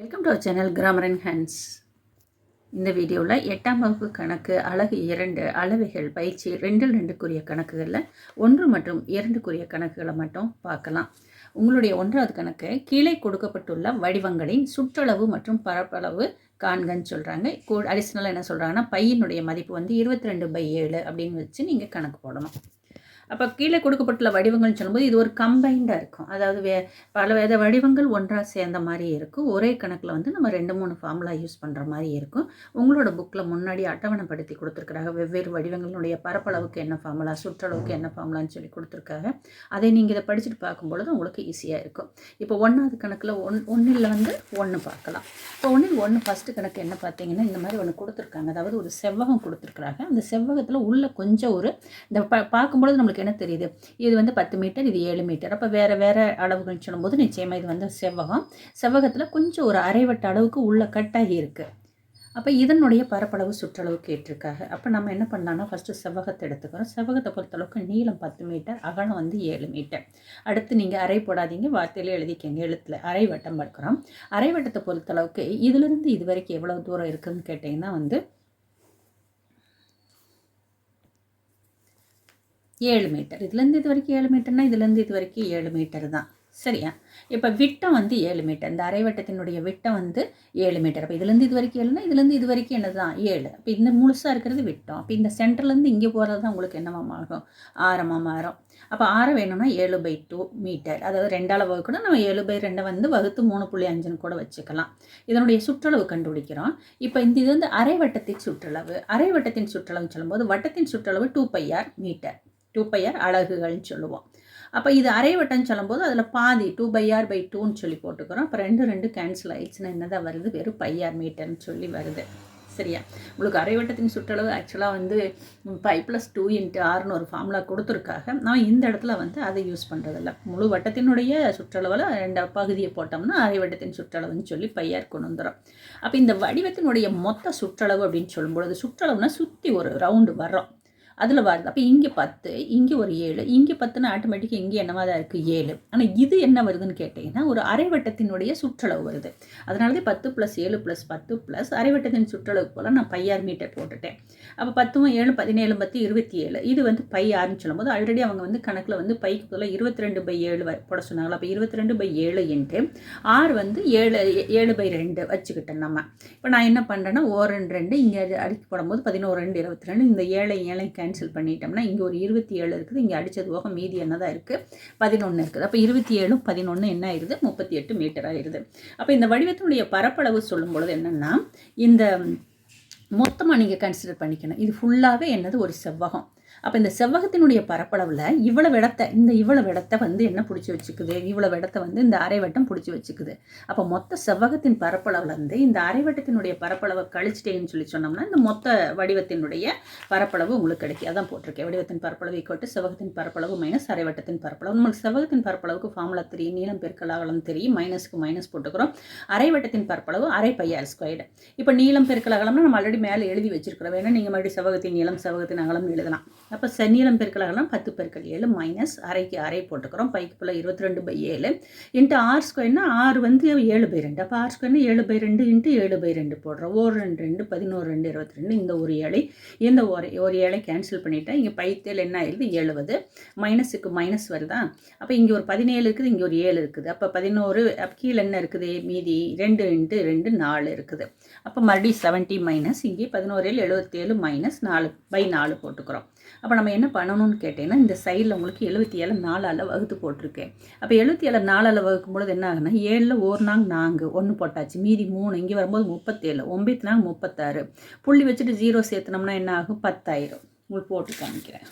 Welcome to our channel grammar and hands இந்த வீடியோவில் எட்டாம் வகுப்பு கணக்கு அழகு இரண்டு அளவைகள் பயிற்சி ரெண்டில் ரெண்டுக்குரிய கணக்குகளில் ஒன்று மற்றும் இரண்டுக்குரிய கணக்குகளை மட்டும் பார்க்கலாம். உங்களுடைய ஒன்றாவது கணக்கு கீழே கொடுக்கப்பட்டுள்ள வடிவங்களின் சுற்றளவு மற்றும் பரப்பளவு காண்கன்னு சொல்கிறாங்க அடிஷ்னலாக என்ன சொல்கிறாங்கன்னா பையனுடைய மதிப்பு வந்து இருபத்தி ரெண்டு பை ஏழு அப்படின்னு வச்சு நீங்கள் கணக்கு போடணும். அப்போ கீழே கொடுக்கப்பட்டுள்ள வடிவங்கள்னு சொல்லும்போது இது ஒரு கம்பைண்டாக இருக்கும். அதாவது வே பல வித வடிவங்கள் ஒன்றாக சேர்ந்த மாதிரி இருக்கும். ஒரே கணக்கில் வந்து நம்ம ரெண்டு மூணு ஃபார்முலா யூஸ் பண்ணுற மாதிரி இருக்கும். உங்களோட புக்கில் முன்னாடி அட்டவணைப்படுத்தி கொடுத்துருக்குறாங்க. வெவ்வேறு வடிவங்களுடைய பரப்பளவுக்கு என்ன ஃபார்முலா சுற்றளவுக்கு என்ன ஃபார்முலான்னு சொல்லி கொடுத்துருக்காங்க. அதை நீங்கள் இதை படிச்சுட்டு பார்க்கும்பொழுது உங்களுக்கு ஈஸியாக இருக்கும். இப்போ ஒன்றாவது கணக்கில் ஒன் ஒன்றில் வந்து ஒன்று பார்க்கலாம். இப்போ ஒன்றில் ஒன்று ஃபஸ்ட்டு கணக்கு என்ன பார்த்தீங்கன்னா இந்த மாதிரி ஒன்று கொடுத்துருக்காங்க. அதாவது ஒரு செவ்வகம் கொடுத்துருக்குறாங்க. அந்த செவ்வகத்தில் உள்ள கொஞ்சம் ஒரு இந்த ப பார்க்கும்பொழுது நம்மளுக்கு உங்களுக்கு என்ன தெரியுது? இது வந்து பத்து மீட்டர் இது ஏழு மீட்டர். அப்போ வேறு வேறு அளவுகள் சொல்லும்போது நிச்சயமாக இது வந்து செவ்வகம். செவ்வகத்தில் கொஞ்சம் ஒரு அரைவட்ட அளவுக்கு உள்ள கட்டாகி இருக்குது அப்போ இதனுடைய பரப்பளவு சுற்றளவு கேட்டிருக்காங்க. அப்போ நம்ம என்ன பண்ணலாம்னா ஃபஸ்ட்டு செவ்வகத்தை எடுத்துக்கிறோம். செவ்வகத்தை பொறுத்தளவுக்கு நீளம் பத்து மீட்டர் அகலம் வந்து ஏழு மீட்டர். அடுத்து நீங்கள் அரை போடாதீங்க வார்த்தையிலே எழுதிக்கங்க எழுத்தில். அரை வட்டம் பார்க்குறோம் அரை வட்டத்தை பொறுத்தளவுக்கு இதிலிருந்து இது வரைக்கும் எவ்வளோ தூரம் இருக்குதுன்னு கேட்டிங்கன்னா வந்து ஏழு மீட்டர். இதுலேருந்து இது வரைக்கும் ஏழு மீட்டர்னா இதுலேருந்து இது வரைக்கும் ஏழு மீட்டர் தான். சரியா? இப்போ விட்டம் வந்து ஏழு மீட்டர். இந்த அரைவட்டத்தினுடைய விட்டம் வந்து ஏழு மீட்டர். அப்போ இதுலேருந்து இது வரைக்கும் ஏழுனா இதுலேருந்து இது வரைக்கும் என்னது தான் ஏழு. அப்போ இந்த முழுசாக இருக்கிறது விட்டம். அப்போ இந்த சென்டர்லேருந்து இங்கே போகிறது தான் உங்களுக்கு என்னமாம் மாறும்? ஆரமாக மாறும். அப்போ ஆரம் வேணும்னா ஏழு பை டூ மீட்டர். அதாவது ரெண்டால் வகுக்கணும். நம்ம ஏழு பை ரெண்டை வந்து வகுத்து மூணு புள்ளி அஞ்சுன்னு கூட வச்சுக்கலாம். இதனுடைய சுற்றளவு கண்டுபிடிக்கிறோம். இப்போ இந்த இது வந்து அரைவட்டத்தின் சுற்றளவு. அரைவட்டத்தின் சுற்றளவுன்னு சொல்லும்போது வட்டத்தின் சுற்றளவு two pi r metre. Two pi r அழகுகள்னு சொல்லுவோம். அப்போ இது அரை வட்டம்னு சொல்லும்போது அதில் பாதி டூ பையார் பை டூன்னு சொல்லி போட்டுக்கிறோம். அப்போ ரெண்டு ரெண்டு கேன்சல் ஆயிடுச்சுன்னா என்னதான் வருது? வெறும் பையார் மீட்டர்னு சொல்லி வருது. சரியா? உங்களுக்கு அரை வட்டத்தின் சுற்றளவு ஆக்சுவலாக வந்து ஃபைவ் ப்ளஸ் டூ இன்ட்டு ஆறுன்னு ஒரு ஃபார்முலா கொடுத்துருக்காங்க. நான் இந்த இடத்துல வந்து அதை யூஸ் பண்ணுறதில்ல முழு வட்டத்தினுடைய சுற்றளவில் ரெண்டு பகுதியை போட்டோம்னா அரை வட்டத்தின் சுற்றளவுன்னு சொல்லி பையார் கொண்டு வந்துடும் அப்போ இந்த வடிவத்தினுடைய மொத்த சுற்றளவு அப்படின்னு சொல்லும்பொழுது சுற்றளவுனா சுற்றி ஒரு ரவுண்டு வர்றோம். அதில் வருது அப்போ இங்கே பத்து இங்கே ஒரு ஏழு இங்கே பத்துனா ஆட்டோமேட்டிக்காக இங்கே என்னவா தான் இருக்குது ஏழு. ஆனால் இது என்ன வருதுன்னு கேட்டிங்கன்னா ஒரு அரைவட்டத்தினுடைய சுற்றளவு வருது. அதனால தான் பத்து ப்ளஸ் ஏழு ப்ளஸ் பத்து ப்ளஸ் அரைவட்டத்தின் சுற்றளவு போல் நான் பையார் மீட்டர் போட்டுட்டேன். அப்போ பத்தும் ஏழு பதினேழு பத்து இருபத்தி ஏழு இது வந்து பை ஆறுன்னு சொல்லும்போது ஆல்ரெடி அவங்க வந்து கணக்கில் வந்து பைக்கு போல் இருபத்தி ரெண்டு பை ஏழு போட சொன்னாங்களா அப்போ இருபத்தி ரெண்டு பை ஏழு என்று ஆறு வந்து ஏழு ஏழு பை ரெண்டு வச்சுக்கிட்டேன் நம்ம. இப்போ நான் என்ன பண்ணுறேன்னா ஓ ரெண்டு ரெண்டு இங்கே அடிக்க போடும்போது பதினோரு ரெண்டு இருபத்தி ரெண்டு. இந்த ஏழை ஏழை கேன்சல் பண்ணிட்டோம்னா இங்கே ஒரு இருபத்தி ஏழு இருக்குது இங்கே அடித்தது போக மீதி என்ன தான் இருக்குது பதினொன்று இருக்குது. அப்போ இருபத்தி ஏழும் பதினொன்று என்ன ஆயிடுது? முப்பத்தி எட்டு மீட்டர் ஆயிடுது. அப்போ இந்த வடிவத்தினுடைய பரப்பளவு சொல்லும் பொழுது என்னென்னா இந்த மொத்தமாக நீங்கள் கன்சிடர் பண்ணிக்கணும். இது ஃபுல்லாகவே என்னது? ஒரு செவ்வகம். அப்போ இந்த செவ்வகத்தினுடைய பரப்பளவில் இவ்வளவு இடத்த இந்த இவ்வளவு இடத்த வந்து என்ன பிடிச்சி வச்சுக்குது? இவ்வளவு இடத்த வந்து இந்த அரைவட்டம் பிடிச்சி வச்சுக்குது. அப்போ மொத்த செவ்வகத்தின் பரப்பளவில் வந்து இந்த அரைவட்டத்தினுடைய பரப்பளவை கழிச்சிட்டேன்னு சொல்லி சொன்னோம்னா இந்த மொத்த வடிவத்தினுடைய பரப்பளவு உங்களுக்கு கிடைக்கும். அதான் போட்டிருக்கேன். வடிவத்தின் பரப்பளவு ஈக்குவட்டு செவ்வகத்தின் பரப்பளவு மைனஸ் அரைவட்டத்தின் பரப்பளவு. நம்மளுக்கு செவ்வகத்தின் பரப்பளவுக்கு ஃபார்முலா தெரியும் நீளம் பெருக்கல் அகலம் தெரியும் மைனஸ்க்கு மைனஸ் போட்டுக்கிறோம். அரைவட்டத்தின் பரப்பளவு அரை பையார் ஸ்கொயர்டு இப்போ நீளம் பெருக்கல் அகலம்னா நம்ம ஆல்ரெடி மேலே எழுதி வச்சிருக்கிறோம். வேணா நீங்கள் மறுபடியும் செவ்வகத்தின் நீளம் செவ்வகத்தின் அகலம் எழுதலாம். அப்போ செந்நீளம் பெருக்கலாகலாம் பத்து பெருக்கல் ஏழு மைனஸ் அரைக்கு அரை போட்டுக்கிறோம். பைக்கு போல் இருபத்தி ரெண்டு பை ஏழு இன்ட்டு ஆர் ஸ்கொயர்னா ஆறு வந்து ஏழு பை ரெண்டு. அப்போ ஆர் ஸ்கொயர்னா ஏழு பை ரெண்டு இன்ட்டு ஏழு பை ரெண்டு போடுறோம். ஒரு ரெண்டு ரெண்டு பதினோரு ரெண்டு இருபத்தி ரெண்டு இந்த ஒரு ஏழை இந்த ஒரு ஒரு ஏழை கேன்சல் பண்ணிவிட்டேன் இங்கே பைத்தேல் என்ன ஆயிடுது? எழுபது மைனஸுக்கு மைனஸ் வருதா? அப்போ இங்கே ஒரு பதினேழு இருக்குது இங்கே ஒரு ஏழு இருக்குது. அப்போ பதினோரு கீழே என்ன இருக்குது? மீதி ரெண்டு இன்ட்டு ரெண்டு நாலு இருக்குது. அப்போ மறுபடியும் செவன்ட்டி மைனஸ் இங்கே பதினோரு ஏழு எழுபத்தேழு மைனஸ் நாலு பை நாலு போட்டுக்கிறோம். அப்போ நம்ம என்ன பண்ணணும்னு கேட்டிங்கன்னா இந்த சைடில் உங்களுக்கு எழுபத்தி ஏழு நாலால் வகுத்து போட்டிருக்கேன். அப்போ எழுபத்தி ஏழு நாலால் வகுக்கும் பொழுது என்ன ஆகுனா ஏழில் ஒரு நாங் நான்கு ஒன்று போட்டாச்சு. மீதி மூணு இங்கே வரும்போது முப்பத்தேழு ஒம்பத்தி நாங்கள் முப்பத்தாறு. புள்ளி வச்சுட்டு ஜீரோ சேர்த்துனோம்னா என்ன ஆகும்? பத்தாயிரம். உங்களுக்கு போட்டு காமிக்கிறேன்.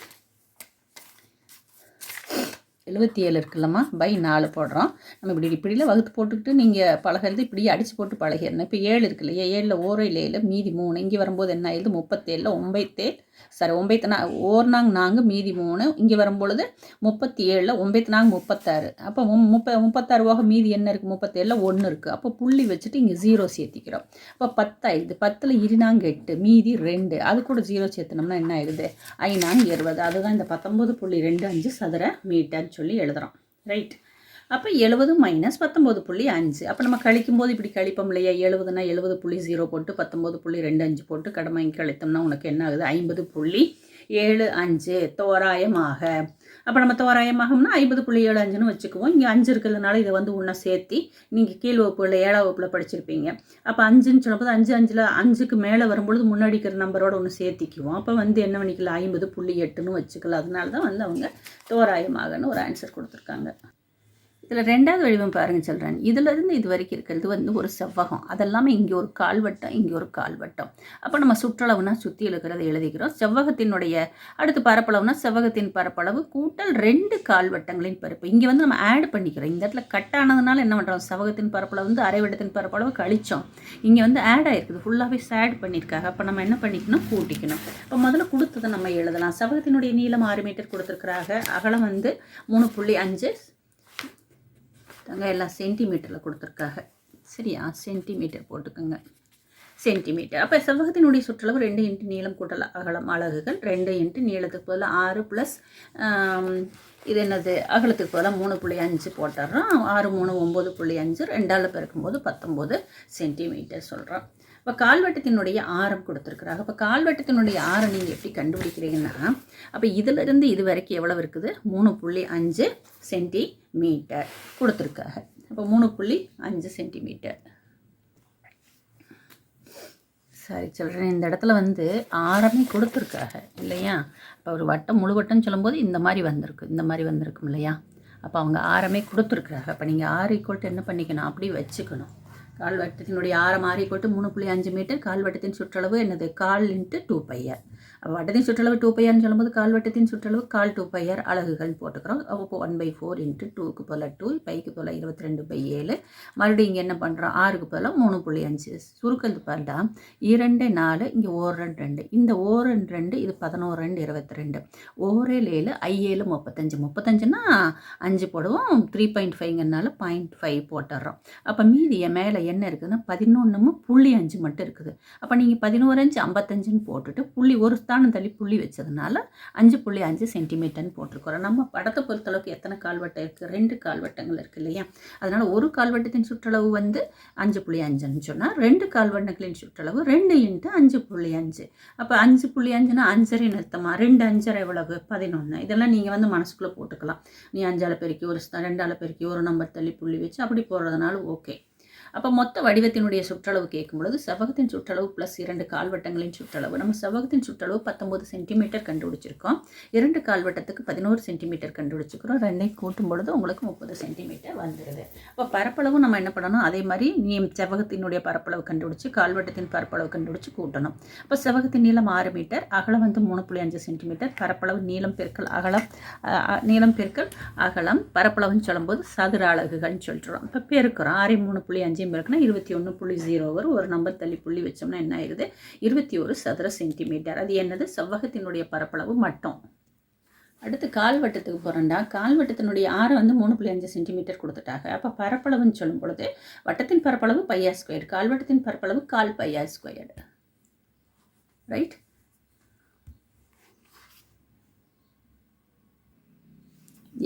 எழுபத்தி ஏழு இருக்குல்லம்மா. பை நாலு போடுறோம். நம்ம இப்படி இப்படியில் வகுத்து போட்டுக்கிட்டு நீங்கள் பழகிறது இப்படியே அடித்து போட்டு பழகிடணும். இப்போ ஏழு இருக்கு இல்லையா ஏழில் ஓரையில் ஏழு? மீதி மூணு. இங்கே வரும்போது என்ன ஆயிடுது? முப்பத்தேழில் ஒம்பத்தேழு. சாரி ஒம்பத்து நா ஓர்னாங் நான்கு மீதி மூணு. இங்கே வரும்பொழுது முப்பத்தி ஏழில் ஒம்பத்து நாங்க முப்பத்தாறு. அப்போ முப்ப முப்பத்தாறு போக மீதி என்ன இருக்குது முப்பத்தேழில் ஒன்று இருக்குது அப்போ புள்ளி வச்சுட்டு இங்கே ஜீரோ சேர்த்திக்கிறோம். அப்போ பத்தாயிடுது. பத்தில் இருநாங்க எட்டு மீதி ரெண்டு. அது கூட ஜீரோ சேர்த்துனோம்னா என்ன ஆயிடுது? ஐநாங்க இருபது. அதுதான் இந்த பத்தொம்பது புள்ளி ரெண்டு அஞ்சு சதுர மீட்டர். சொல்லி எழுதுகிறோம் ரைட் அப்போ எழுபது மைனஸ் பத்தொம்போது புள்ளி அஞ்சு. அப்போ நம்ம கழிக்கும்போது இப்படி கழிப்போம் இல்லையா? எழுபதுனா எழுபது புள்ளி ஜீரோ போட்டு பத்தொம்போது புள்ளி ரெண்டு அஞ்சு போட்டு கடமை கழித்தோம்னா உனக்கு என்ன ஆகுது? ஐம்பது புள்ளி ஏழு அஞ்சு. தோராயமாக. அப்போ நம்ம தோராயமாகம்னா ஐம்பது புள்ளி ஏழு அஞ்சுன்னு வச்சுக்குவோம். இங்கே அஞ்சு இருக்கிறதுனால இதை வந்து ஒன்றா சேர்த்தி நீங்கள் கீழ் வகுப்பில் ஏழாம் வகுப்பில் படிச்சிருப்பீங்க. அப்போ அஞ்சுன்னு சொல்லும்போது அஞ்சு அஞ்சில் அஞ்சுக்கு மேலே வரும்பொழுது முன்னாடி இருக்கிற நம்பரோட ஒன்று சேர்த்திக்குவோம். அப்போ வந்து என்ன பண்ணிக்கலாம்? ஐம்பது புள்ளி எட்டுன்னு வச்சுக்கலாம். அதனால தான் வந்து அவங்க தோராயமாகன்னு ஒரு ஆன்சர் கொடுத்துருக்காங்க. இதில் ரெண்டாவது வடிவம் பாருங்க சொல்கிறேன் இதிலிருந்து இது வரைக்கும் இருக்கிறது வந்து ஒரு செவ்வகம். அதெல்லாமே இங்கே ஒரு கால்வட்டம் இங்கே ஒரு கால்வட்டம். அப்போ நம்ம சுற்றளவுனா சுற்றி இருக்கிறத எழுதிக்கிறோம். செவ்வகத்தினுடைய அடுத்து பரப்பளவுனா செவ்வகத்தின் பரப்பளவு கூட்டல் ரெண்டு கால்வட்டங்களின் பரப்பு. இங்கே வந்து நம்ம ஆட் பண்ணிக்கிறோம். இந்த இடத்துல கட் ஆனதுனால என்ன பண்ணுறோம் செவ்வகத்தின் பரப்பளவு வந்து அரைவட்டத்தின் பரப்பளவு கழிச்சோம். இங்கே வந்து ஆட் ஆகிருக்குது ஃபுல்லாகவே ஆட் பண்ணியிருக்காங்க. அப்போ நம்ம என்ன பண்ணிக்கணும்? கூட்டிக்கணும். இப்போ முதல்ல கொடுத்ததை நம்ம எழுதலாம். செவ்வகத்தினுடைய நீளம் ஆறு மீட்டர் கொடுத்துருக்குறாங்க. அகலம் வந்து மூணு புள்ளி அஞ்சு தாங்க எல்லாம் சென்டிமீட்டரில் கொடுத்துருக்காங்க. சரியா? சென்டிமீட்டர் போட்டுக்கோங்க. சென்டிமீட்டர் அப்போ செவ்வகத்தினுடைய சுற்றளவு ரெண்டு இன்ட்டு நீளம் கூட்டல் அகலம் அலகுகள் ரெண்டு இன்ட்டு நீளத்துக்கு பதிலாக ஆறு ப்ளஸ் இது என்னது? அகலத்துக்கு பதிலாக மூணு புள்ளி அஞ்சு போட்டுடுறோம் ஆறு மூணு ஒம்பது புள்ளி அஞ்சு. ரெண்டால் பிறக்கும்போது பத்தொம்போது சென்டிமீட்டர் சொல்கிறோம் இப்போ கால்வட்டத்தினுடைய ஆரம் கொடுத்துருக்குறாங்க இப்போ கால்வட்டத்தினுடைய ஆரம் நீங்கள் எப்படி கண்டுபிடிக்கிறீங்கன்னா அப்போ இதிலிருந்து இது வரைக்கும் எவ்வளவு இருக்குது? மூணு புள்ளி அஞ்சு சென்டிமீட்டர் கொடுத்துருக்காங்க அப்போ மூணு புள்ளி அஞ்சு சென்டிமீட்டர். சரி சொல்கிறேன் இந்த இடத்துல வந்து ஆரமே கொடுத்துருக்காங்க இல்லையா? இப்போ ஒரு வட்டம் முழு வட்டம்னு சொல்லும்போது இந்த மாதிரி வந்திருக்கு இந்த மாதிரி வந்திருக்கும் இல்லையா? அப்போ அவங்க ஆரமே கொடுத்துருக்குறாங்க அப்போ நீங்கள் ஆறு ஈக்குவல்ட்டு என்ன பண்ணிக்கணும்? அப்படி வச்சுக்கணும். கால்வட்டத்தினுடைய ஆரம் ஆறு கொட்டு மூணு புள்ளி அஞ்சு மீட்டர் கால்வட்டத்தின் சுற்றளவு என்னது? கால் இன்ட்டு டூ பையர் வட்டத்தின் சுற்றளவு டூ பையர்னு சொல்லும்போது கால்வட்டத்தின் சுற்றளவு கால் டூ பையர் அலகுகள் போட்டுக்கிறோம். அப்போ ஒன் பை ஃபோர் இன்ட்டு டூக்கு போல் டூ பைக்கு போல் இருபத்தி ரெண்டு பை ஏழு. மறுபடியும் இங்கே என்ன பண்ணுறோம் ஆறுக்கு போல் மூணு புள்ளி அஞ்சு. சுருக்கிறது பார்த்தா இரண்டு நாலு இங்கே ஓர் ரெண்டு. ரெண்டு இந்த ஓர் ரெண்டு ரெண்டு இது பதினோரு ரெண்டு இருபத்தி ரெண்டு ஓரேழு ஏழு ஐஏழு முப்பத்தஞ்சு. முப்பத்தஞ்சுன்னா அஞ்சு போடுவோம். த்ரீ பாயிண்ட் ஃபைவ்ங்கிறனால பாயிண்ட் ஃபைவ் போட்டுடுறோம் அப்போ மீதி என் மேலே என்ன இருக்குதுன்னா பதினொன்றுமும் புள்ளி அஞ்சு மட்டும் இருக்குது. அப்போ நீங்கள் பதினோரு அஞ்சு ஐம்பத்தஞ்சுன்னு போட்டுட்டு புள்ளி ஒரு ஸ்தானம் தள்ளி புள்ளி வச்சதுனால அஞ்சு புள்ளி அஞ்சு சென்டிமீட்டர்னு போட்டிருக்கிறோம். நம்ம படத்தை பொறுத்தளவுக்கு எத்தனை கால்வட்டம் இருக்குது ரெண்டு கால்வட்டங்கள் இருக்குது இல்லையா? அதனால் ஒரு கால்வட்டத்தின் சுற்றளவு வந்து அஞ்சு புள்ளி அஞ்சுன்னு சொன்னால் ரெண்டு கால்வட்டங்களின் சுற்றளவு ரெண்டு இன்ட்டு அஞ்சு புள்ளி அஞ்சு. அப்போ அஞ்சு புள்ளி அஞ்சுனா அஞ்சரை நிறுத்தமா? ரெண்டு அஞ்சரை எவ்வளவு? பதினொன்று இதெல்லாம் நீங்கள் வந்து மனசுக்குள்ளே போட்டுக்கலாம். நீ அஞ்சால பெருக்கி ஒரு ரெண்டால் பெருக்கி ஒரு நம்பர் தள்ளி புள்ளி வச்சு அப்படி போடுறதுனால ஓகே அப்போ மொத்த வடிவத்தினுடைய சுற்றளவு கேட்கும் பொழுது செவ்வகத்தின் சுற்றளவு ப்ளஸ் இரண்டு கால்வட்டங்களின் சுற்றளவு. நம்ம செவ்வகத்தின் சுற்றளவு பத்தொம்பது சென்டிமீட்டர் கண்டுபிடிச்சிருக்கோம். இரண்டு கால்வட்டத்துக்கு பதினோரு சென்டிமீட்டர் கண்டுபிடிச்சிக்கிறோம் ரெண்டையும் கூட்டும் பொழுது உங்களுக்கு முப்பது சென்டிமீட்டர் வந்துடுது அப்போ பரப்பளவு நம்ம என்ன பண்ணணும்? அதே மாதிரி நீ செவ்வகத்தினுடைய பரப்பளவு கண்டுபிடிச்சி கால்வட்டத்தின் பரப்பளவு கண்டுபிடிச்சி கூட்டணும். இப்போ செவ்வகத்தின் நீளம் ஆறு மீட்டர் அகலம் வந்து மூணு புள்ளி அஞ்சு சென்டிமீட்டர் பரப்பளவு நீளம் பெருக்கல் அகலம் நீளம் பெருக்கல் அகலம் பரப்பளவுன்னு சொல்லும்போது சதுர அலகுகள்னு சொல்லிட்டுறோம் இப்போ பெருக்கிறோம். ஆறு மூணு புள்ளி அஞ்சு இருக்குன்னா இருபத்தி ஒன்று புள்ளி ஜீரோ வரும் ஒரு நம்பர் தள்ளி புள்ளி வச்சோம்னா என்ன ஆயிடுது இருபத்தி ஒரு சதுர சென்டிமீட்டர் அது என்னது? செவ்வகத்தினுடைய பரப்பளவு மட்டும். அடுத்து கால்வட்டத்துக்கு போகிறோம்டா கால்வட்டத்தினுடைய ஆறை வந்து மூணு புள்ளி அஞ்சு சென்டிமீட்டர் கொடுத்துட்டாங்க. அப்போ பரப்பளவுன்னு சொல்லும் பொழுது வட்டத்தின் பரப்பளவு பையா ஸ்கொயர்டு கால்வட்டத்தின் பரப்பளவு கால் pi r squared right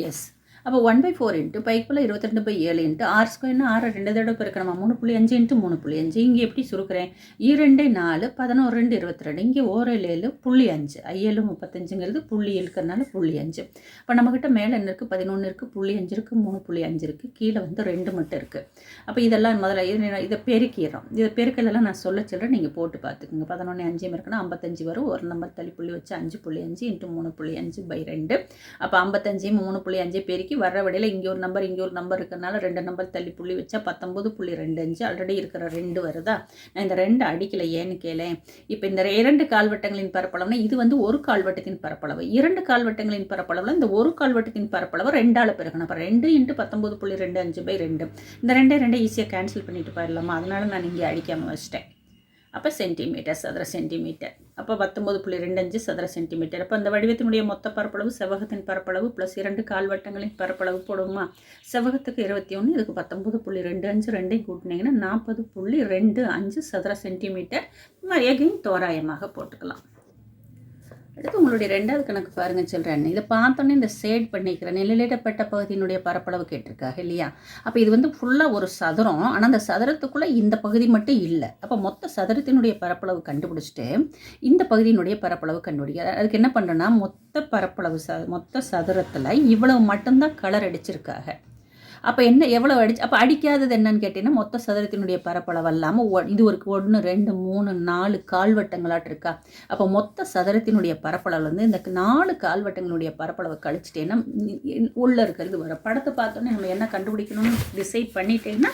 yes அப்போ ஒன் பை ஃபோர் இன்ட்டு பைக்குள்ளே இருபத்தி ரெண்டு பை ஏழு இன்ட்டு ஆறு ஸ்கொயர்னா ஆறு ரெண்டு தடவை பெருக்கணுமா? மூணு புள்ளி அஞ்சு இன்ட்டு மூணு புள்ளி அஞ்சு. இங்கே எப்படி சுருக்கிறேன்? இரண்டு நாலு பதினோரு ரெண்டு இருபத்தி ரெண்டு இங்கே ஓரேழு ஏழு புள்ளி அஞ்சு. ஐஏழு முப்பத்தஞ்சுங்கிறது புள்ளி இருக்கிறதுனால புள்ளி அஞ்சு. இப்போ நம்மக்கிட்ட மேலே என்ன இருக்குது பதினொன்று இருக்குது புள்ளி அஞ்சு இருக்குது மூணு புள்ளி அஞ்சு இருக்குது கீழே வந்து ரெண்டு மட்டும் இருக்குது அப்போ இதெல்லாம் முதல்ல இது இதை பெருக்கிடுறோம். இதை பெருக்கலெல்லாம் நான் சொல்ல சொல்கிறேன் நீங்கள் போட்டு பார்த்துக்குங்க. பதினொன்று அஞ்சு இருக்குன்னா ஐம்பத்தஞ்சு வரும். ஒரு நம்பர் தள்ளி புள்ளி வச்சு அஞ்சு புள்ளி அஞ்சு இன்ட்டு மூணு புள்ளி அஞ்சு பை ரெண்டு. அப்போ ஐம்பத்தஞ்சையும் மூணு புள்ளி அஞ்சு பெருக்கி பெருக்கி வர விடையில் இங்கே ஒரு நம்பர் இங்கே ஒரு நம்பர் இருக்கிறனால ரெண்டு நம்பர் தள்ளி புள்ளி வச்சா பத்தொம்பது புள்ளி ரெண்டு அஞ்சு ஆல்ரெடி இருக்கிற ரெண்டு வருதா? நான் இந்த ரெண்டு அடிக்கலை ஏன்னு கேளேன். இப்போ இந்த இரண்டு கால்வட்டங்களின் பரப்பளவுனா இது வந்து ஒரு கால்வட்டத்தின் பரப்பளவு. இரண்டு கால்வட்டங்களின் பரப்பளவில் இந்த ஒரு கால்வட்டத்தின் பரப்பளவு ரெண்டால் பெருகணும் அப்போ ரெண்டு இன்ட்டு பத்தொம்பது புள்ளி ரெண்டு அஞ்சு பை ரெண்டு. இந்த ரெண்டே ரெண்டே ஈஸியாக கேன்சல் பண்ணிட்டு போயிடலாமா? அதனால் நான் இங்கே அடிக்காமல் வச்சிட்டேன். அப்போ சென்டிமீட்டர் சதுர சென்டிமீட்டர் அப்போ பத்தொம்பது புள்ளி ரெண்டு அஞ்சு சதுர சென்டிமீட்டர் அப்போ அந்த வடிவத்தினுடைய மொத்த பரப்பளவு செவகத்தின் பரப்பளவு ப்ளஸ் இரண்டு கால்வட்டங்களின் பரப்பளவு போடுவோமா? செவகத்துக்கு இருபத்தி ஒன்று இதுக்கு பத்தொம்பது புள்ளி ரெண்டு அஞ்சு ரெண்டையும் கூட்டினீங்கன்னா நாற்பது புள்ளி ரெண்டு அஞ்சு சதுர சென்டிமீட்டர் எகைன் தோராயமாக போட்டுக்கலாம். அடுத்து உங்களுடைய ரெண்டாவது கணக்கு பாருங்க சொல்கிறேன் இதை பார்த்தோன்னே இந்த சேட் பண்ணிக்கிறேன் நிழலிடப்பட்ட பகுதியினுடைய பரப்பளவு கேட்டிருக்காங்க இல்லையா? அப்போ இது வந்து ஃபுல்லாக ஒரு சதுரம். ஆனால் அந்த சதுரத்துக்குள்ளே இந்த பகுதி மட்டும் இல்லை. அப்போ மொத்த சதுரத்தினுடைய பரப்பளவு கண்டுபிடிச்சிட்டு இந்த பகுதியினுடைய பரப்பளவு கண்டுபிடிக்கிறார் அதுக்கு என்ன பண்ணுறேன்னா மொத்த பரப்பளவு ச மொத்த சதுரத்தில் இவ்வளவு மட்டும்தான் கலர் அடிச்சிருக்காங்க. அப்போ என்ன எவ்வளோ அடிச்சு அப்போ அடிக்காதது என்னன்னு கேட்டிங்கன்னா மொத்த சதுரத்தினுடைய பரப்பளவு இல்லாமல் இது ஒரு ஒன்று ரெண்டு மூணு நாலு கால்வட்டங்களாட்டு இருக்கா? அப்போ மொத்த சதுரத்தினுடைய பரப்பளவு வந்து இந்த நாலு கால்வட்டங்களுடைய பரப்பளவை கழிச்சிட்டேன்னா உள்ளே இருக்கிறது வரும். படத்தை பார்த்தோன்னே நம்ம என்ன கண்டுபிடிக்கணும்னு டிசைட் பண்ணிட்டேன்னா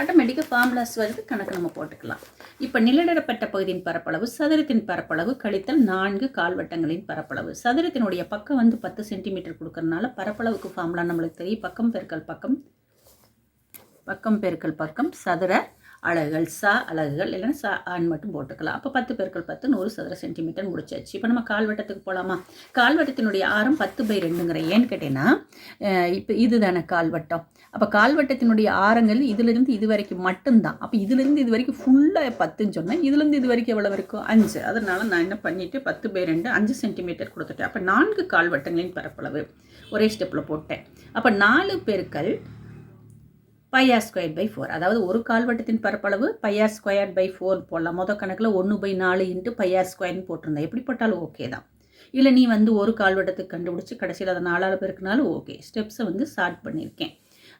ஆட்டோமேட்டிக்காக ஃபார்முலாஸ் வருது கணக்கு நம்ம போட்டுக்கலாம். இப்போ நிலநடப்பட்ட பகுதியின் பரப்பளவு சதுரத்தின் பரப்பளவு கழித்தல் நான்கு கால்வட்டங்களின் பரப்பளவு. சதுரத்தினுடைய பக்கம் வந்து பத்து சென்டிமீட்டர் கொடுக்கறனால பரப்பளவுக்கு ஃபார்முலா நம்மளுக்கு தெரியும். பக்கம் பெருக்கல் பக்கம் பக்கம் பெருக்கல் பக்கம் சதுர அலகுகள் சா அலகுகள் இல்லைன்னா சா ஆண் மட்டும் போட்டுக்கலாம். அப்போ பத்து பெருக்கள் பத்து நூறு சதுர சென்டிமீட்டர் முடிச்சாச்சு. இப்போ நம்ம கால்வட்டத்துக்கு போகலாமா கால்வட்டத்தினுடைய ஆரம் பத்து பை ரெண்டுங்கிற ஏன்னு கேட்டேன்னா இப்போ இது தானே கால்வட்டம் அப்போ கால்வட்டத்தினுடைய ஆரங்கள் இதிலிருந்து இது வரைக்கும் மட்டும்தான். அப்போ இதிலிருந்து இது வரைக்கும் ஃபுல்லாக பத்துன்னு சொன்னால் இதுலேருந்து இது வரைக்கும் எவ்வளோ வரைக்கும் அஞ்சு. அதனால் நான் என்ன பண்ணிவிட்டு பத்து பை ரெண்டு அஞ்சு சென்டிமீட்டர் கொடுத்துட்டேன். அப்போ நான்கு கால்வட்டங்களின் பரப்பளவு ஒரே ஸ்டெப்பில் போட்டேன். அப்போ நாலு பெருக்கள் பையார் ஸ்கொயர் பை ஃபோர் அதாவது ஒரு கால்வட்டத்தின் பரப்பளவு பையார் ஸ்கொயர் பை ஃபோர் போடலாம். மொதல் கணக்கில் ஒன்று பை நாலு இன்ட்டு பையார் ஸ்கொயர்னு போட்டிருந்தேன். எப்படி போட்டாலும் ஓகே தான். இல்லை நீ வந்து ஒரு கால்வட்டத்துக்கு கண்டுபிடிச்சி கடைசியில் அதை நாலாவது பேருக்குனாலும் ஓகே ஸ்டெப்ஸை வந்து ஸ்டார்ட் பண்ணியிருக்கேன்.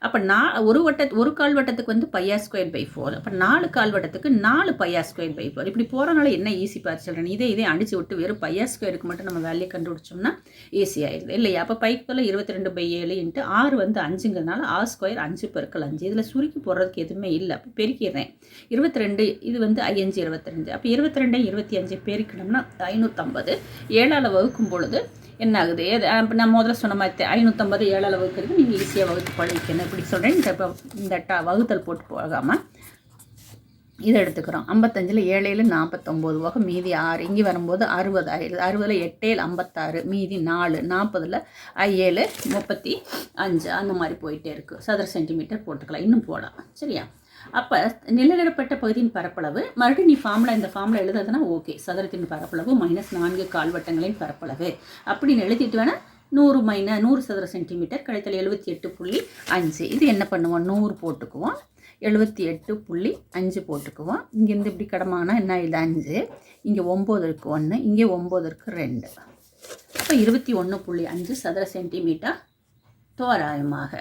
அப்போ நான் ஒரு வட்ட ஒரு கால் வட்டத்துக்கு வந்து பையா ஸ்கொயர் பை ஃபோர் அப்போ நாலு கால் வட்டத்துக்கு நாலு பையா ஸ்கொயர் பை ஃபோர் இப்படி போகிறனால என்ன ஈஸி பார்த்து சொல்கிறேன் இதே இதே அடிச்சு விட்டு வெறும் பையா ஸ்கொயருக்கு மட்டும் நம்ம வேலையை கண்டுபிடிச்சோம்னா ஈஸி ஆயிடுது. இல்லையா? அப்போ பைக்கு போல் இருபத்தி ரெண்டு பை ஏழு இன்ட்டு ஆறு வந்து அஞ்சுங்கிறதுனால ஆறு ஸ்கொயர் அஞ்சு பெருக்கள் அஞ்சு. இதில் சுருக்கி போடுறதுக்கு எதுவுமே இல்லை. அப்போ பெருக்கிடுறேன். இருபத்தி ரெண்டு இது வந்து ஐயஞ்சு இருபத்தஞ்சு அப்போ இருபத்தி ரெண்டு இருபத்தி அஞ்சு பெருக்கணும்னா ஐநூற்றம்பது ஏழால் வகுக்கும் பொழுது என்ன ஆகுது? நான் முதல்ல சொன்ன மாதிரி ஐநூற்றம்பது ஏழால் வகுக்கிறது நீங்கள் ஈஸியாக வகுத்து பழகிக்கணும். இப்படி சொல்கிறேன் இந்த இப்போ இந்த டா வகுத்தல் போட்டு போகாமல் இதை எடுத்துக்கிறோம். ஐம்பத்தஞ்சில் ஏழையில் நாற்பத்தொம்போது. போக மீதி ஆறு. இங்கே வரும்போது அறுபது. ஆயிடுது அறுபதில் எட்டேழு ஐம்பத்தாறு. மீதி நாலு. நாற்பதில் ஏழு முப்பத்தி அஞ்சு. அந்த மாதிரி போயிட்டே இருக்குது சதுர சென்டிமீட்டர் போட்டுக்கலாம். இன்னும் போகலாம். சரியா? அப்போ நிலநிடப்பட்ட பகுதியின் பரப்பளவு. மறுபடியும் நீ ஃபார்மில் இந்த ஃபார்மில் எழுதுறதுனா ஓகே சதுரத்தின் பரப்பளவு மைனஸ் நான்கு கால்வட்டங்களின் பரப்பளவு. அப்படின்னு எழுதிட்டு வேணால் நூறு மைன நூறு சதுர சென்டிமீட்டர் கழித்தல் எழுபத்தி எட்டு புள்ளி அஞ்சு. இது என்ன பண்ணுவோம்? நூறு போட்டுக்குவோம். எழுபத்தி எட்டு புள்ளி அஞ்சு போட்டுக்குவோம். இங்கேருந்து இப்படி கடமானா என்ன இது அஞ்சு. இங்கே ஒம்போதற்கு ஒன்று இங்கே ஒம்போதற்கு ரெண்டு. அப்போ இருபத்தி ஒன்று புள்ளி அஞ்சு சதுர சென்டிமீட்டர் தோராயமாக.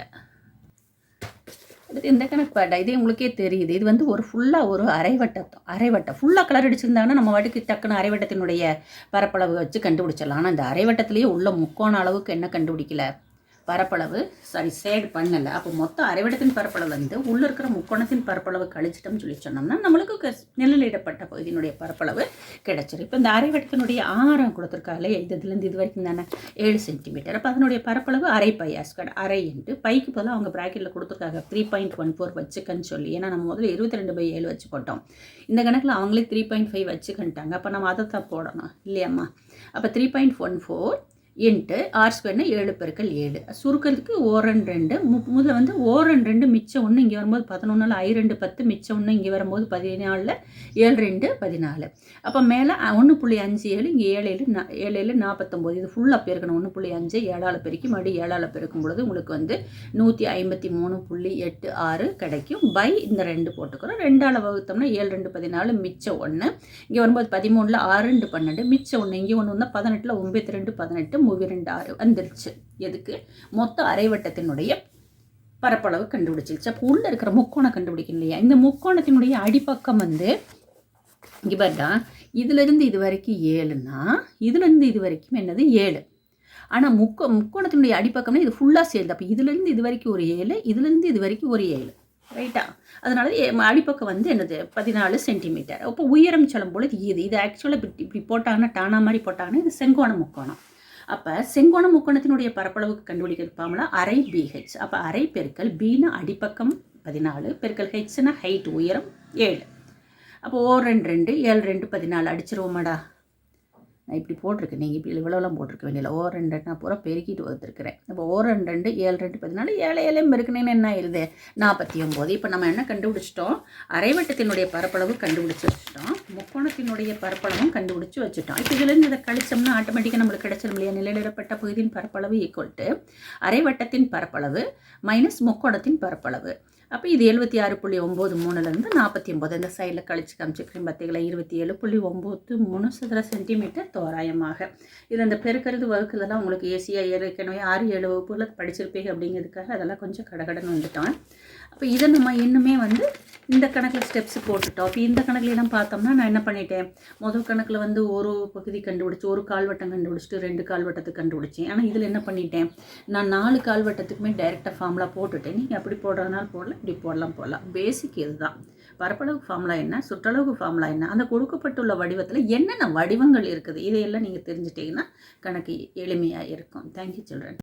அடுத்து இந்த கணக்கு வேண்டாம். இதே உங்களுக்கே தெரியுது. இது வந்து ஒரு ஃபுல்லாக ஒரு அரைவட்டம். அரைவட்டம். ஃபுல்லாக கலர் அடிச்சிருந்தாங்கன்னா நம்ம வாட்டுக்கு டக்குன்னு அரைவட்டத்தினுடைய பரப்பளவு வச்சு கண்டுபிடிச்சிடலாம். ஆனால் இந்த அரைவட்டத்திலேயே உள்ள முக்கோண அளவுக்கு என்ன கண்டுபிடிக்கல? பரப்பளவு சாரி சேட் பண்ணலை. அப்போ மொத்த அரைவடத்தின் பரப்பளவு வந்து உள்ளே இருக்கிற முக்கோணத்தின் பரப்பளவு கழிச்சிட்டோம்னு சொல்லி சொன்னோம்னா நம்மளுக்கு நிழலிடப்பட்ட பகுதியினுடைய பரப்பளவு கிடைச்சிடும் இப்போ இந்த அரைவட்டத்தினுடைய ஆரம் கொடுத்துருக்காங்களே இதுலேருந்து இது வரைக்கும் தானே? ஏழு சென்டிமீட்டர் அப்போ அதனுடைய பரப்பளவு அரை பை ஆஸ்கட் அரை இன்ட்டு பைக்கு பதிலாக அவங்க ப்ராக்கெட்டில் கொடுத்துருக்காங்க. த்ரீ பாயிண்ட் ஒன் ஃபோர் வச்சுக்கன்னு சொல்லி. ஏன்னா நம்ம முதல்ல இருபத்தி ரெண்டு பை ஏழு வச்சு போட்டோம். இந்த கணக்கில் அவங்களே த்ரீ பாயிண்ட் ஃபைவ் வச்சுக்கிட்டாங்க அப்போ நம்ம அதை தான் போடணும் இல்லையாம்மா? அப்போ three point one four into r ஸ்கொயர்னா ஏழு பெருக்கள் ஏழு. சுருக்கிறதுக்கு ஓரன் ரெண்டு. மு முதல்ல வந்து ஓரன் ரெண்டு மிச்சம் ஒன்று இங்கே வரும்போது பதினொன்றில் ஐ ரெண்டு பத்து மிச்சம் ஒன்று இங்கே வரும்போது பதினாலில் ஏழு ரெண்டு பதினாலு. அப்போ மேலே ஒன்று புள்ளி அஞ்சு ஏழு இங்கே ஏழு ஏழு நா ஏழு ஏழு நாற்பத்தொம்போது இது ஃபுல்லாக பெருக்கணும். ஒன்று புள்ளி அஞ்சு ஏழால் பெருக்கி மறுபடியும் ஏழால் பெருக்கும் பொழுது உங்களுக்கு வந்து நூற்றி ஐம்பத்தி மூணு புள்ளி எட்டு ஆறு கிடைக்கும். பை இந்த ரெண்டு போட்டுக்கிறோம். ரெண்டால் வகுத்தோம்னா ஏழு ரெண்டு பதினாலு மிச்சம் ஒன்று இங்கே வரும்போது பதிமூணில் ஆறு ரெண்டு பன்னெண்டு மிச்சம் ஒன்று இங்கே ஒன்று வந்தால் பதினெட்டில் ஒம்பத்தி ரெண்டு பதினெட்டு மூவி ரெண்டு ஆறு வந்துருச்சு. எதுக்கு? மொத்த அரைவட்டத்தினுடைய பரப்பளவு கண்டுபிடிச்சிருச்சு. அப்போ உள்ளே இருக்கிற முக்கோணம் கண்டுபிடிக்கணும் இல்லையா? இந்த முக்கோணத்தினுடைய அடிப்பக்கம் வந்து இங்கே பார்த்தா இதுலேருந்து இது வரைக்கும் ஏழுன்னா இதுலேருந்து இது வரைக்கும் என்னது? ஏழு. ஆனால் முக்கோ முக்கோணத்தினுடைய அடிப்பக்கம்னா இது ஃபுல்லாக சேர்ந்து அப்போ இதுலேருந்து இது வரைக்கும் ஒரு ஏழு இதுலேருந்து இது வரைக்கும் ஒரு ஏழு. ரைட்டா அதனால அடிப்பக்கம் வந்து என்னது? பதினாலு சென்டிமீட்டர் அப்போ உயரம் சொல்லும் பொழுது இது இது ஆக்சுவலாக இப்படி இப்படி போட்டாங்கன்னா டானா மாதிரி போட்டாங்கன்னா இது செங்கோண முக்கோணம். அப்போ செங்கோண முக்கோணத்தினுடைய பரப்பளவுக்கு கண்டுபிடிக்க அரை பிஹெச் அப்போ அரை பெருக்கல் பீனா அடிப்பக்கம் பதினாலு பெருக்கல் ஹெச்னா ஹைட் உயரம் ஏழு. அப்போ ஓ ரெண்டு ரெண்டு ஏழு ரெண்டு பதினாலு அடிச்சிருவோமாடா? நான் இப்படி போட்டிருக்கேன். நீங்கள் இப்படி இவ்வளோலாம் போட்டிருக்க வேண்டியல ஓ ரெண்டு நான் பூரா பெருக்கிட்டு வந்துருக்கிறேன். இப்போ ஓ ரெண்டு ரெண்டு ஏழு ரெண்டு பதினாலு ஏழு ஏழையும் பெருக்குனேன்னு என்ன ஆயிடுது நாற்பத்தி ஒம்பது இப்போ நம்ம என்ன கண்டுபிடிச்சிட்டோம்? அரைவட்டத்தினுடைய பரப்பளவு கண்டுபிடிச்சி வச்சுட்டோம் முக்கோணத்தினுடைய பரப்பளவும் கண்டுபிடிச்சி வச்சுட்டோம். இப்போ இதுலேருந்து இதை கழிச்சோம்னா ஆட்டோமேட்டிக்காக நம்மளுக்கு கிடைச்சிடும் இல்லையா? நிலையிடப்பட்ட பகுதியின் பரப்பளவு ஈக்குவல் டு அரைவட்டத்தின் பரப்பளவு மைனஸ் முக்கோணத்தின் பரப்பளவு. அப்போ இது எழுபத்தி ஆறு புள்ளி ஒம்பது மூணுலேருந்து நாற்பத்தி ஒம்பது. இந்த சைடில் கழிச்சு காமிச்சிக்கிறேன் பார்த்தீங்களா இருபத்தி ஏழு புள்ளி ஒம்பது மூணு சதுர சென்டிமீட்டர் தோராயமாக. இது அந்த பெருக்கிறது வகுக்கிறதெல்லாம் உங்களுக்கு ஏசியாக ஏற்கனவே ஆறு ஏழு வகுப்புல படிச்சிருப்பீங்க அப்படிங்கிறதுக்காக அதெல்லாம் கொஞ்சம் கடகடன் வந்துட்டோம் அப்போ இதை நம்ம இன்னுமே வந்து இந்த கணக்கில் ஸ்டெப்ஸ் போட்டுட்டோம். அப்போ இந்த கணக்குலாம் பார்த்தோம்னா நான் என்ன பண்ணிட்டேன்? முதல் கணக்கில் வந்து ஒரு பகுதி கண்டுபிடிச்சி ஒரு கால்வட்டம் கண்டுபிடிச்சிட்டு ரெண்டு கால்வட்டத்துக்கு கண்டுபிடிச்சேன். ஆனால் இதில் என்ன பண்ணிட்டேன்? நான் நாலு கால்வட்டத்துக்குமே டைரெக்டாக ஃபார்முலா போட்டுட்டேன். நீங்கள் அப்படி போடுறதுனால போடல. இப்படி போடலாம் போடலாம். பேசிக் இதுதான். பரப்பளவு ஃபார்முலா என்ன? சுற்றளவு ஃபார்முலா என்ன? அந்த கொடுக்கப்பட்டுள்ள வடிவத்தில் என்னென்ன வடிவங்கள் இருக்குது? இதையெல்லாம் நீங்கள் தெரிஞ்சிட்டிங்கன்னா கணக்கு எளிமையாக இருக்கும். Thank you children